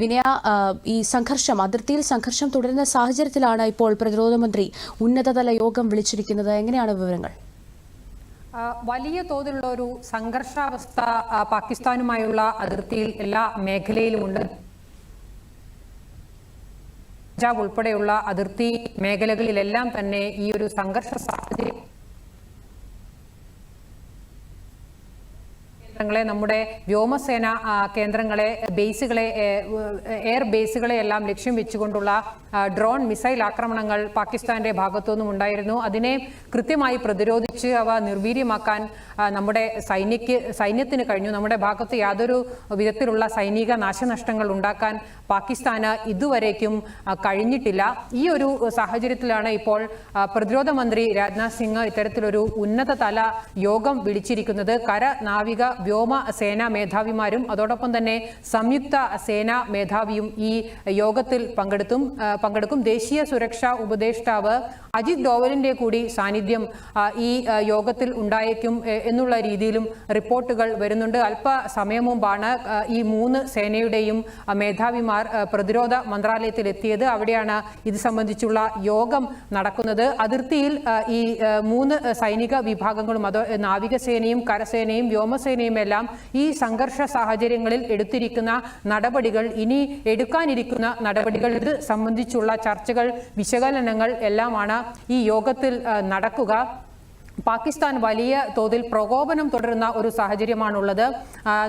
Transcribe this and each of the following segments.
വിനയ ഈ സംഘർഷം അതിർത്തിയിൽ സംഘർഷം തുടരുന്ന സാഹചര്യത്തിലാണ് ഇപ്പോൾ പ്രതിരോധ മന്ത്രി ഉന്നതതല യോഗം വിളിച്ചിരിക്കുന്നത്. എങ്ങനെയാണ് വിവരങ്ങൾ? വലിയ തോതിലുള്ള ഒരു സംഘർഷാവസ്ഥ പാകിസ്ഥാനുമായുള്ള അതിർത്തിയിൽ എല്ലാ മേഖലയിലുമുണ്ട്. പഞ്ചാബ് ഉൾപ്പെടെയുള്ള അതിർത്തി മേഖലകളിലെല്ലാം തന്നെ ഈ ഒരു സംഘർഷ സാഹചര്യം കേന്ദ്രങ്ങളെ നമ്മുടെ വ്യോമസേന കേന്ദ്രങ്ങളെ ബേസുകളെ എയർ ബേസുകളെ എല്ലാം ലക്ഷ്യം വെച്ചുകൊണ്ടുള്ള ഡ്രോൺ മിസൈൽ ആക്രമണങ്ങൾ പാകിസ്ഥാന്റെ ഭാഗത്തുനിന്നും ഉണ്ടായിരുന്നു. അതിനെ കൃത്യമായി പ്രതിരോധിച്ച് അവ നിർവീര്യമാക്കാൻ നമ്മുടെ സൈന്യക്ക് സൈന്യത്തിന് കഴിഞ്ഞു. നമ്മുടെ ഭാഗത്ത് യാതൊരു വിധത്തിലുള്ള സൈനിക നാശനഷ്ടങ്ങൾ ഉണ്ടാക്കാൻ പാകിസ്ഥാന് ഇതുവരേക്കും കഴിഞ്ഞിട്ടില്ല. ഈ ഒരു സാഹചര്യത്തിലാണ് ഇപ്പോൾ പ്രതിരോധ മന്ത്രി രാജ്നാഥ് സിംഗ് ഇത്തരത്തിലൊരു ഉന്നതതല യോഗം വിളിച്ചിരിക്കുന്നത്. കര നാവിക വ്യോമ സേനാ മേധാവിമാരും അതോടൊപ്പം തന്നെ സംയുക്ത സേനാ മേധാവിയും ഈ യോഗത്തിൽ പങ്കെടുത്തും. പങ്കെടുക്കും. ദേശീയ സുരക്ഷാ ഉപദേഷ്ടാവ് അജിത് ഡോവലിന്റെ കൂടി സാന്നിധ്യം ഈ യോഗത്തിൽ ഉണ്ടായേക്കും എന്നുള്ള രീതിയിലും റിപ്പോർട്ടുകൾ വരുന്നുണ്ട്. അല്പസമയം മുമ്പാണ് ആ, ഈ മൂന്ന് സേനയുടെയും മേധാവിമാർ പ്രതിരോധ മന്ത്രാലയത്തിൽ എത്തിയത് അവിടെയാണ് ഇത് സംബന്ധിച്ചുള്ള യോഗം നടക്കുന്നത്. അതിർത്തിയിൽ ഈ മൂന്ന് സൈനിക വിഭാഗങ്ങളും അതോ നാവികസേനയും കരസേനയും വ്യോമസേനയും എല്ലാം ഈ സംഘർഷ സാഹചര്യങ്ങളിൽ എടുത്തിരിക്കുന്ന നടപടികൾ ഇനി എടുക്കാനിരിക്കുന്ന നടപടികൾ ഇത് സംബന്ധിച്ചുള്ള ചർച്ചകൾ വിശകലനങ്ങൾ എല്ലാമാണ് ഈ യോഗത്തിൽ നടക്കുക. പാകിസ്ഥാൻ വലിയ തോതിൽ പ്രകോപനം തുടരുന്ന ഒരു സാഹചര്യമാണുള്ളത്.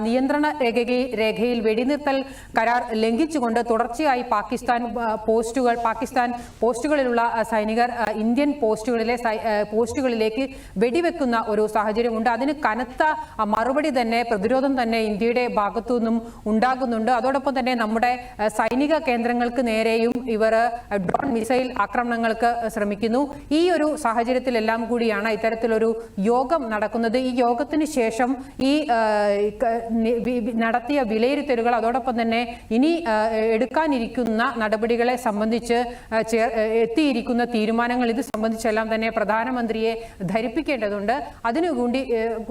നിയന്ത്രണ രേഖയിൽ രേഖയിൽ വെടിനിർത്തൽ കരാർ ലംഘിച്ചുകൊണ്ട് തുടർച്ചയായി പാകിസ്ഥാൻ പോസ്റ്റുകൾ പാകിസ്ഥാൻ പോസ്റ്റുകളിലുള്ള സൈനികർ ഇന്ത്യൻ പോസ്റ്റുകളിലെ പോസ്റ്റുകളിലേക്ക് വെടിവെക്കുന്ന ഒരു സാഹചര്യമുണ്ട്. അതിന് കനത്ത മറുപടി തന്നെ പ്രതിരോധം തന്നെ ഇന്ത്യയുടെ ഭാഗത്തു നിന്നും ഉണ്ടാകുന്നുണ്ട്. അതോടൊപ്പം തന്നെ നമ്മുടെ സൈനിക കേന്ദ്രങ്ങൾക്ക് നേരെയും ഇവർ ഡ്രോൺ മിസൈൽ ആക്രമണങ്ങൾക്ക് ശ്രമിക്കുന്നു. ഈ ഒരു സാഹചര്യത്തിലെല്ലാം കൂടിയാണ് ഇത്തരത്തിലൊരു യോഗം നടക്കുന്നത്. ഈ യോഗത്തിന് ശേഷം ഈ നടത്തിയ വിലയിരുത്തലുകൾ അതോടൊപ്പം തന്നെ ഇനി എടുക്കാനിരിക്കുന്ന നടപടികളെ സംബന്ധിച്ച് എത്തിയിരിക്കുന്ന തീരുമാനങ്ങൾ ഇത് സംബന്ധിച്ചെല്ലാം തന്നെ പ്രധാനമന്ത്രിയെ ധരിപ്പിക്കേണ്ടതുണ്ട്. അതിനു കൂടി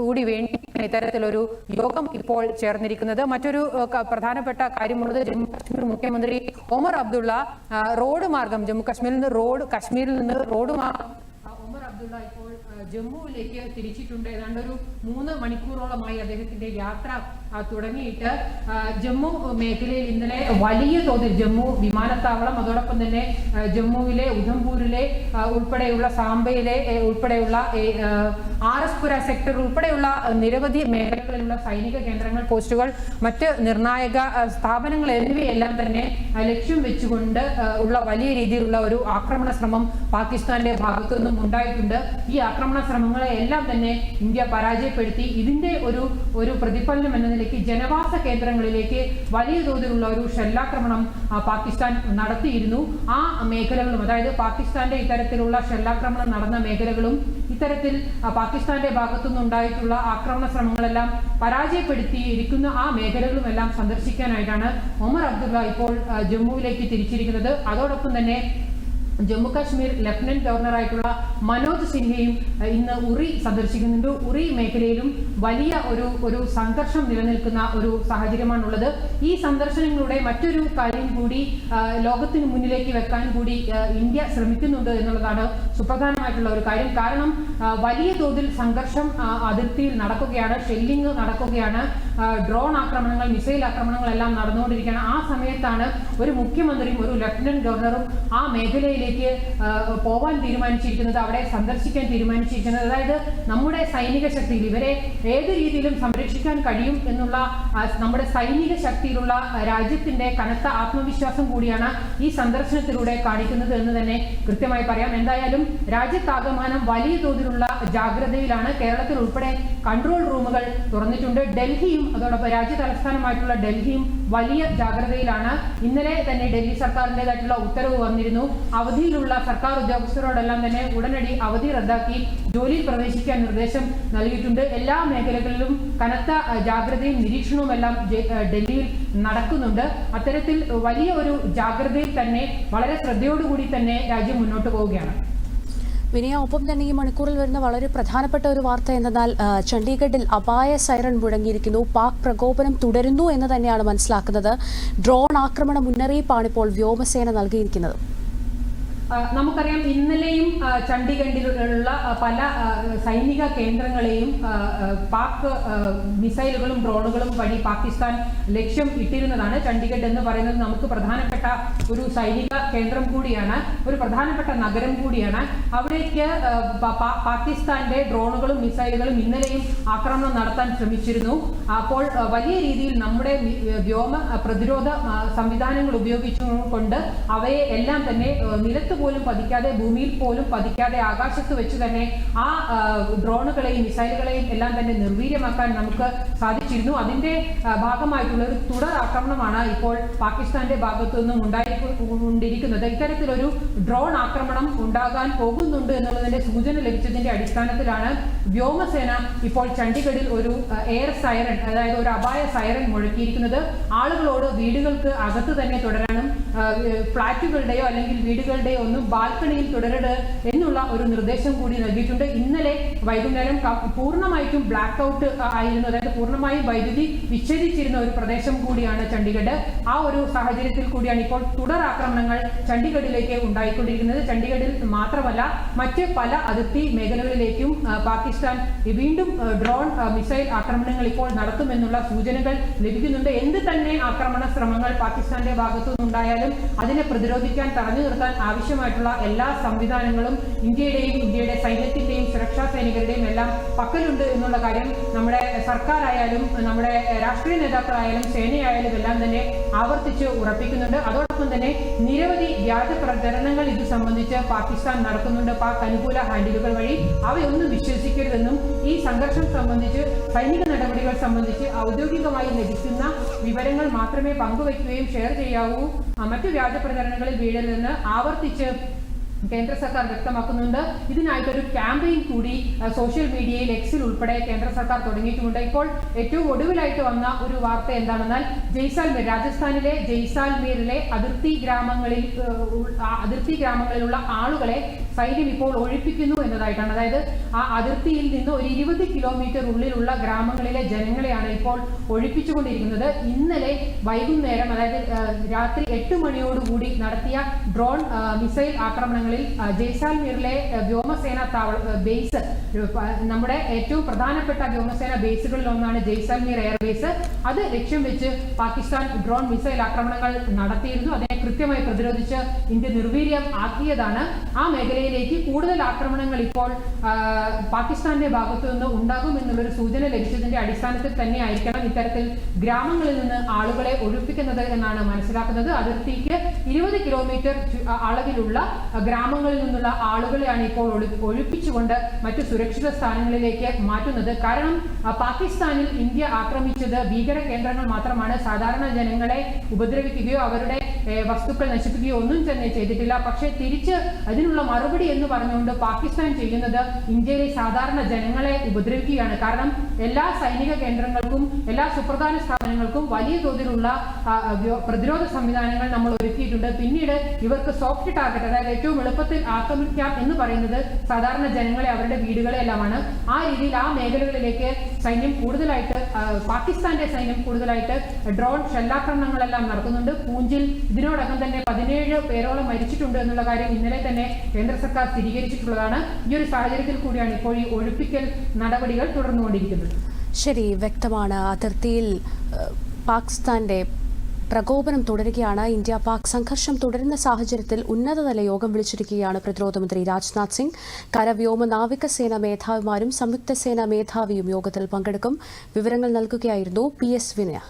കൂടി വേണ്ടി ഇത്തരത്തിലൊരു യോഗം ഇപ്പോൾ ചേർന്നിരിക്കുന്നത്. മറ്റൊരു പ്രധാനപ്പെട്ട കാര്യമുള്ളത് ജമ്മു കാശ്മീർ മുഖ്യമന്ത്രി ഒമർ അബ്ദുള്ള റോഡ് മാർഗം ജമ്മു കാശ്മീരിൽ നിന്ന് റോഡ് കാശ്മീരിൽ നിന്ന് റോഡ് മാർഗം ആ, ഒമർ അബ്ദുള്ള ഇപ്പോൾ ജമ്മുവിലേക്ക് തിരിച്ചിട്ടുണ്ട്. ഏതാണ്ട് ഒരു മൂന്ന് മണിക്കൂറോളമായി അദ്ദേഹത്തിന്റെ യാത്ര തുടങ്ങിയിട്ട് ജമ്മു മേഖലയിൽ ഇന്നലെ വലിയ തോതിൽ ജമ്മു വിമാനത്താവളം അതോടൊപ്പം തന്നെ ജമ്മുവിലെ ഉധംപൂരിലെ ഉൾപ്പെടെയുള്ള സാംബയിലെ ഉൾപ്പെടെയുള്ള ആർ എസ് പുര സെക്ടർ ഉൾപ്പെടെയുള്ള നിരവധി മേഖലകളിലുള്ള സൈനിക കേന്ദ്രങ്ങൾ പോസ്റ്റുകൾ മറ്റ് നിർണായക സ്ഥാപനങ്ങൾ എന്നിവയെല്ലാം തന്നെ ലക്ഷ്യം വെച്ചുകൊണ്ട് ഉള്ള വലിയ രീതിയിലുള്ള ഒരു ആക്രമണ ശ്രമം പാകിസ്ഥാന്റെ ഭാഗത്തു നിന്നും ഉണ്ടായിട്ടുണ്ട്. ഈ ആക്രമണ ശ്രമങ്ങളെ എല്ലാം തന്നെ ഇന്ത്യ പരാജയപ്പെടുത്തി. ഇതിന്റെ ഒരു ഒരു പ്രതിഫലനം എന്ന നിലയ്ക്ക് ജനവാസ കേന്ദ്രങ്ങളിലേക്ക് വലിയ തോതിലുള്ള ഒരു ഷെല്ലാക്രമണം പാകിസ്ഥാൻ നടത്തിയിരുന്നു. ആ മേഖലകളും അതായത് പാകിസ്ഥാന്റെ ഇത്തരത്തിലുള്ള ഷെല്ലാക്രമണം നടന്ന മേഖലകളും ഇത്തരത്തിൽ പാകിസ്ഥാന്റെ ഭാഗത്തുനിന്നുണ്ടായിട്ടുള്ള ആക്രമണ ശ്രമങ്ങളെല്ലാം പരാജയപ്പെടുത്തിയിരിക്കുന്ന ആ മേഖലകളും എല്ലാം സന്ദർശിക്കാനായിട്ടാണ് ഒമർ അബ്ദുള്ള ഇപ്പോൾ ജമ്മുവിലേക്ക് തിരിച്ചിരിക്കുന്നത്. അതോടൊപ്പം തന്നെ ജമ്മു കാശ്മീർ ലഫ്റ്റനന്റ് ഗവർണറായിട്ടുള്ള മനോജ് സിൻഹയും ഇന്ന് ഉറി സന്ദർശിക്കുന്നുണ്ട്. ഉറി മേഖലയിലും വലിയ ഒരു ഒരു സംഘർഷം നിലനിൽക്കുന്ന ഒരു സാഹചര്യമാണുള്ളത്. ഈ സന്ദർശനങ്ങളുടെ മറ്റൊരു കാര്യം കൂടി ലോകത്തിന് മുന്നിലേക്ക് വെക്കാൻ കൂടി ഇന്ത്യ ശ്രമിക്കുന്നുണ്ട് എന്നുള്ളതാണ് സുപ്രധാനമായിട്ടുള്ള ഒരു കാര്യം. കാരണം വലിയ തോതിൽ സംഘർഷം അതിർത്തിയിൽ നടക്കുകയാണ് ഷെല്ലിംഗ് നടക്കുകയാണ്. ഡ്രോൺ ആക്രമണങ്ങൾ മിസൈൽ ആക്രമണങ്ങൾ എല്ലാം നടന്നുകൊണ്ടിരിക്കുകയാണ്. ആ സമയത്താണ് ഒരു മുഖ്യമന്ത്രിയും ഒരു ലഫ്റ്റനന്റ് ഗവർണറും ആ മേഖലയിലേക്ക് ആഹ്, പോവാൻ തീരുമാനിച്ചിരിക്കുന്നത് അവിടെ സന്ദർശിക്കാൻ തീരുമാനിച്ചിരിക്കുന്നത്. അതായത് നമ്മുടെ സൈനിക ശക്തിയിൽ ഇവരെ ഏത് രീതിയിലും സംരക്ഷിക്കാൻ കഴിയും എന്നുള്ള നമ്മുടെ സൈനിക ശക്തിയിലുള്ള രാജ്യത്തിന്റെ കനത്ത ആത്മവിശ്വാസം കൂടിയാണ് ഈ സന്ദർശനത്തിലൂടെ കാണിക്കുന്നത് എന്ന് തന്നെ കൃത്യമായി പറയാം. എന്തായാലും രാജ്യത്താകമാനം വലിയ തോതിലുള്ള ജാഗ്രതയിലാണ് കേരളത്തിൽ ഉൾപ്പെടെ കൺട്രോൾ റൂമുകൾ തുറന്നിട്ടുണ്ട്. ഡൽഹിയും അതോടൊപ്പം രാജ്യ തലസ്ഥാനമായിട്ടുള്ള ഡൽഹിയും വലിയ ജാഗ്രതയിലാണ്. ഇന്നലെ തന്നെ ഡൽഹി സർക്കാരിന്റെതായിട്ടുള്ള ഉത്തരവ് വന്നിരുന്നു. അവധിയിലുള്ള സർക്കാർ ഉദ്യോഗസ്ഥരോടെല്ലാം തന്നെ ഉടനടി അവധി റദ്ദാക്കി ജോലിയിൽ പ്രവേശിക്കാൻ നിർദ്ദേശം നൽകിയിട്ടുണ്ട്. എല്ലാ മേഖലകളിലും കനത്ത ജാഗ്രതയും നിരീക്ഷണവും എല്ലാം ഡൽഹിയിൽ നടക്കുന്നുണ്ട്. അത്തരത്തിൽ വലിയ ഒരു ജാഗ്രതയിൽ തന്നെ വളരെ ശ്രദ്ധയോടുകൂടി തന്നെ രാജ്യം മുന്നോട്ട് പോവുകയാണ്. വിനയ ഒപ്പം തന്നെ ഈ മണിക്കൂറിൽ വരുന്ന വളരെ പ്രധാനപ്പെട്ട ഒരു വാർത്ത എന്തെന്നാൽ ചണ്ഡീഗഡിൽ അപായ സൈറൺ മുഴങ്ങിയിരിക്കുന്നു. പാക് പ്രകോപനം തുടരുന്നു എന്ന് തന്നെയാണ് മനസ്സിലാക്കുന്നത്. ഡ്രോൺ ആക്രമണ മുന്നറിയിപ്പാണ് ഇപ്പോൾ വ്യോമസേന നൽകിയിരിക്കുന്നത്. നമുക്കറിയാം ഇന്നലെയും ചണ്ഡീഗഢിലുള്ള പല സൈനിക കേന്ദ്രങ്ങളെയും പാക് മിസൈലുകളും ഡ്രോണുകളും വഴി പാകിസ്ഥാൻ ലക്ഷ്യം ഇട്ടിരുന്നതാണ്. ചണ്ഡീഗഡ് എന്ന് പറയുന്നത് നമുക്ക് പ്രധാനപ്പെട്ട ഒരു സൈനിക കേന്ദ്രം കൂടിയാണ് ഒരു പ്രധാനപ്പെട്ട നഗരം കൂടിയാണ്. അവിടേക്ക് പാകിസ്ഥാന്റെ ഡ്രോണുകളും മിസൈലുകളും ഇന്നലെയും ആക്രമണം നടത്താൻ ശ്രമിച്ചിരുന്നു. അപ്പോൾ വലിയ രീതിയിൽ നമ്മുടെ വ്യോമ പ്രതിരോധ സംവിധാനങ്ങൾ ഉപയോഗിച്ചുകൊണ്ട് അവയെ എല്ലാം തന്നെ നിലത്ത് പോലും പതിക്കാതെ ഭൂമിയിൽ പോലും പതിക്കാതെ ആകാശത്ത് വെച്ച് തന്നെ ആ ഡ്രോണുകളെയും മിസൈലുകളെയും എല്ലാം തന്നെ നിർവീര്യമാക്കാൻ നമുക്ക് സാധിച്ചിരുന്നു. അതിന്റെ ഭാഗമായിട്ടുള്ള ഒരു തുടർ ആക്രമണമാണ് ഇപ്പോൾ പാകിസ്ഥാന്റെ ഭാഗത്തു നിന്നും ഉണ്ടായിരിക്കുന്നത് ഇത്തരത്തിലൊരു ഡ്രോൺ ആക്രമണം ഉണ്ടാകാൻ പോകുന്നുണ്ട് എന്നുള്ളതിന്റെ സൂചന ലഭിച്ചതിന്റെ അടിസ്ഥാനത്തിലാണ് വ്യോമസേന ഇപ്പോൾ ചണ്ഡീഗഡിൽ ഒരു എയർ സൈറൺ അതായത് ഒരു അപായ സൈറൺ മുഴക്കിയിരിക്കുന്നത്. ആളുകളോട് വീടുകൾക്ക് അകത്ത് തന്നെ തുടരാനും ഫ്ളാറ്റുകളുടെയോ അല്ലെങ്കിൽ വീടുകളുടെയോ ഒന്നും ബാൽക്കണിയിൽ തുടരരുത് എന്നുള്ള ഒരു നിർദ്ദേശം കൂടി നൽകിയിട്ടുണ്ട്. ഇന്നലെ വൈകുന്നേരം പൂർണമായിട്ടും ബ്ലാക്ക് ഔട്ട് ആയിരുന്നു. അതായത് പൂർണമായും വൈദ്യുതി വിച്ഛേദിച്ചിരുന്ന ഒരു പ്രദേശം കൂടിയാണ് ചണ്ഡീഗഡ്. ആ ഒരു സാഹചര്യത്തിൽ കൂടിയാണ് ഇപ്പോൾ തുടർ ആക്രമണങ്ങൾ ചണ്ഡീഗഡിലേക്ക് ഉണ്ടായിക്കൊണ്ടിരിക്കുന്നത്. ചണ്ഡീഗഡിൽ മാത്രമല്ല മറ്റ് പല അതിർത്തി മേഖലകളിലേക്കും പാകിസ്ഥാൻ വീണ്ടും ഡ്രോൺ മിസൈൽ ആക്രമണങ്ങൾ ഇപ്പോൾ നടത്തുമെന്നുള്ള സൂചനകൾ ലഭിക്കുന്നുണ്ട്. എന്ത് തന്നെ ആക്രമണ ശ്രമങ്ങൾ പാകിസ്ഥാന്റെ ഭാഗത്തു നിന്നുണ്ടായാലും അതിനെ പ്രതിരോധിക്കാൻ തടഞ്ഞു നിർത്താൻ ആവശ്യമായിട്ടുള്ള എല്ലാ സംവിധാനങ്ങളും ഇന്ത്യയുടെയും ഇന്ത്യയുടെ സൈന്യത്തിന്റെയും സുരക്ഷാ സൈനികരുടെയും എല്ലാം പക്കലുണ്ട് എന്നുള്ള കാര്യം നമ്മുടെ സർക്കാരായാലും നമ്മുടെ രാഷ്ട്രീയ നേതാക്കളായാലും സേനയായാലും എല്ലാം തന്നെ ആവർത്തിച്ച് ഉറപ്പിക്കുന്നുണ്ട്. അതോടൊപ്പം തന്നെ നിരവധി വ്യാജ പ്രചരണങ്ങൾ ഇത് സംബന്ധിച്ച് പാകിസ്ഥാൻ നടത്തുന്നുണ്ട്. പാക് അനുകൂല ഹാൻഡിലുകൾ വഴി അവയൊന്നും വിശ്വസിക്കരുതെന്നും ഈ സംഘർഷം സംബന്ധിച്ച് സൈനിക നടപടികൾ സംബന്ധിച്ച് ഔദ്യോഗികമായി ലഭിക്കുന്ന വിവരങ്ങൾ മാത്രമേ പങ്കുവയ്ക്കുകയും ഷെയർ ചെയ്യാവൂ. മറ്റു വ്യാജ പ്രചരണങ്ങളിൽ വീഴരുതെന്ന് ആവർത്തിച്ച് കേന്ദ്ര സർക്കാർ വ്യക്തമാക്കുന്നുണ്ട്. ഇതിനായിട്ടൊരു ക്യാമ്പയിൻ കൂടി സോഷ്യൽ മീഡിയയിൽ എക്സിൽ ഉൾപ്പെടെ കേന്ദ്ര സർക്കാർ തുടങ്ങിയിട്ടുമുണ്ട് ഇപ്പോൾ ഏറ്റവും ഒടുവിലായിട്ട് വന്ന ഒരു വാർത്ത എന്താണെന്നാൽ ജയ്സാൽമീർ രാജസ്ഥാനിലെ ജയ്സാൽമീറിലെ അതിർത്തി ഗ്രാമങ്ങളിൽ അതിർത്തി ഗ്രാമങ്ങളിലുള്ള ആളുകളെ സൈന്യം ഇപ്പോൾ ഒഴിപ്പിക്കുന്നു എന്നതായിട്ടാണ്. അതായത് ആ അതിർത്തിയിൽ നിന്ന് ഒരു ഇരുപത് കിലോമീറ്റർ ഉള്ളിലുള്ള ഗ്രാമങ്ങളിലെ ജനങ്ങളെയാണ് ഇപ്പോൾ ഒഴിപ്പിച്ചുകൊണ്ടിരിക്കുന്നത്. ഇന്നലെ വൈകുന്നേരം അതായത് രാത്രി എട്ട് മണിയോടുകൂടി നടത്തിയ ഡ്രോൺ മിസൈൽ ആക്രമണങ്ങളിൽ ആ, ജയ്സാൽമീറിലെ വ്യോമസേന താവള ബേസ് നമ്മുടെ ഏറ്റവും പ്രധാനപ്പെട്ട വ്യോമസേന ബേസുകളിൽ ഒന്നാണ് ജയ്സാൽമീർ എയർബേസ് അത് ലക്ഷ്യം വെച്ച് പാകിസ്ഥാൻ ഡ്രോൺ മിസൈൽ ആക്രമണങ്ങൾ നടത്തിയിരുന്നു. കൃത്യമായി പ്രതിരോധിച്ച് ഇന്ത്യ നിർവീര്യം ആക്കിയതാണ്. ആ മേഖലയിലേക്ക് കൂടുതൽ ആക്രമണങ്ങൾ ഇപ്പോൾ പാകിസ്ഥാന്റെ ഭാഗത്തു നിന്ന് ഉണ്ടാകും എന്നുള്ളൊരു സൂചന ലഭിച്ചതിന്റെ അടിസ്ഥാനത്തിൽ തന്നെ ആയിരിക്കണം ഇത്തരത്തിൽ ഗ്രാമങ്ങളിൽ നിന്ന് ആളുകളെ ഒഴിപ്പിക്കുന്നത് എന്നാണ് മനസ്സിലാക്കുന്നത്. അതിർത്തിക്ക് ഇരുപത് കിലോമീറ്റർ അളവിലുള്ള ഗ്രാമങ്ങളിൽ നിന്നുള്ള ആളുകളെയാണ് ഇപ്പോൾ ഒഴിപ്പിച്ചുകൊണ്ട് മറ്റു സുരക്ഷിത സ്ഥാനങ്ങളിലേക്ക് മാറ്റുന്നത്. കാരണം പാകിസ്ഥാനിൽ ഇന്ത്യ ആക്രമിച്ചത് ഭീകര കേന്ദ്രങ്ങൾ മാത്രമാണ്. സാധാരണ ജനങ്ങളെ ഉപദ്രവിക്കുകയോ അവരുടെ വസ്തുക്കൾ നശിപ്പിക്കുകയോ ഒന്നും തന്നെ ചെയ്തിട്ടില്ല. പക്ഷേ തിരിച്ച് അതിനുള്ള മറുപടി എന്ന് പറഞ്ഞുകൊണ്ട് പാകിസ്ഥാൻ ചെയ്യുന്നത് ഇന്ത്യയിലെ സാധാരണ ജനങ്ങളെ ഉപദ്രവിക്കുകയാണ്. കാരണം എല്ലാ സൈനിക കേന്ദ്രങ്ങൾക്കും എല്ലാ സുപ്രധാന സ്ഥാപനങ്ങൾക്കും വലിയ തോതിലുള്ള പ്രതിരോധ സംവിധാനങ്ങൾ നമ്മൾ ഒരുക്കിയിട്ടുണ്ട്. പിന്നീട് ഇവർക്ക് സോഫ്റ്റ് ടാർഗറ്റ് അതായത് ഏറ്റവും എളുപ്പത്തിൽ ആക്രമിക്കാം എന്ന് പറയുന്നത് സാധാരണ ജനങ്ങളെ അവരുടെ വീടുകളെ എല്ലാമാണ്. ആ രീതിയിൽ ആ മേഖലകളിലേക്ക് സൈന്യം കൂടുതലായിട്ട് പാകിസ്ഥാന്റെ സൈന്യം കൂടുതലായിട്ട് ഡ്രോൺ ഷെല്ലാക്രമണങ്ങളെല്ലാം നടത്തുന്നുണ്ട് പൂഞ്ചിൽ ഇതിനോടകം തന്നെ പതിനേഴ് പേരോളം മരിച്ചിട്ടുണ്ട് എന്നുള്ള കാര്യം ഇന്നലെ തന്നെ കേന്ദ്ര സർക്കാർ സ്ഥിരീകരിച്ചിട്ടുള്ളതാണ്. ഈ ഒരു സാഹചര്യത്തിൽ കൂടിയാണ് ഇപ്പോൾ ഈ ഒഴിപ്പിക്കൽ നടപടികൾ തുടർന്നുകൊണ്ടിരിക്കുന്നത്. ശരി വ്യക്തമാണ്. അതിർത്തിയിൽ പാകിസ്ഥാന്റെ പ്രകോപനം തുടരുകയാണ്. ഇന്ത്യ പാക് സംഘർഷം തുടരുന്ന സാഹചര്യത്തിൽ ഉന്നതതല യോഗം വിളിച്ചിരിക്കുകയാണ് പ്രതിരോധ മന്ത്രി രാജ്നാഥ് സിംഗ്. കരവ്യോമ നാവികസേന മേധാവിമാരും സംയുക്ത സേനാ മേധാവിയും യോഗത്തിൽ പങ്കെടുക്കും. വിവരങ്ങൾ നൽകുകയായിരുന്നു പി എസ് വിനയ.